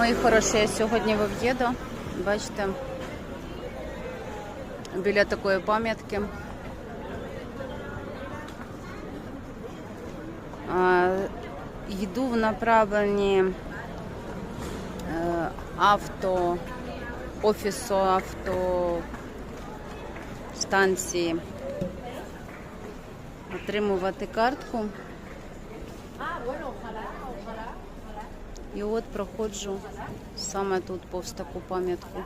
Мої хороші, я сьогодні в Ов'єдо. Бачите, біля такої пам'ятки. Йду в направленні е, авто, офісу автостанції. Отримувати картку. І от проходжу саме тут повз таку пам'ятку.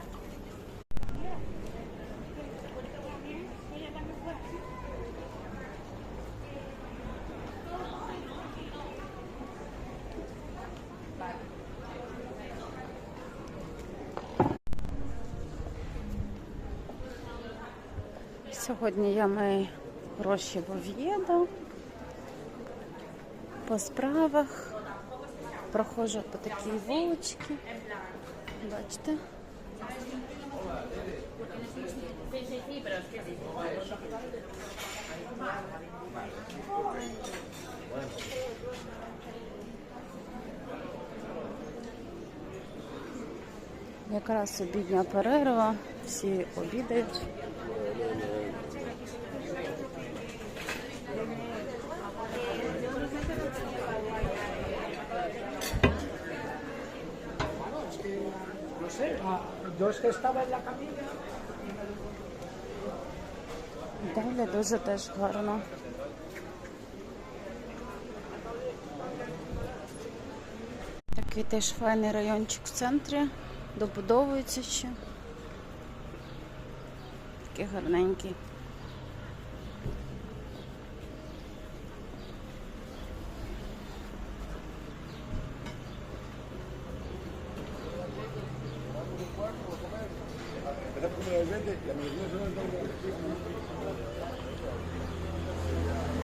Сьогодні я маю гроші в Ов'єдо по справах. Проходжу по такій вуличці. Бачите? Якраз обідня перерва, всі обідають. Sé, ah, yo es que estaba en la camilla. Далі дуже теж гарно. Такий теж файний райончик в центрі. Добудовується ще. Такий гарненький. evvel de yani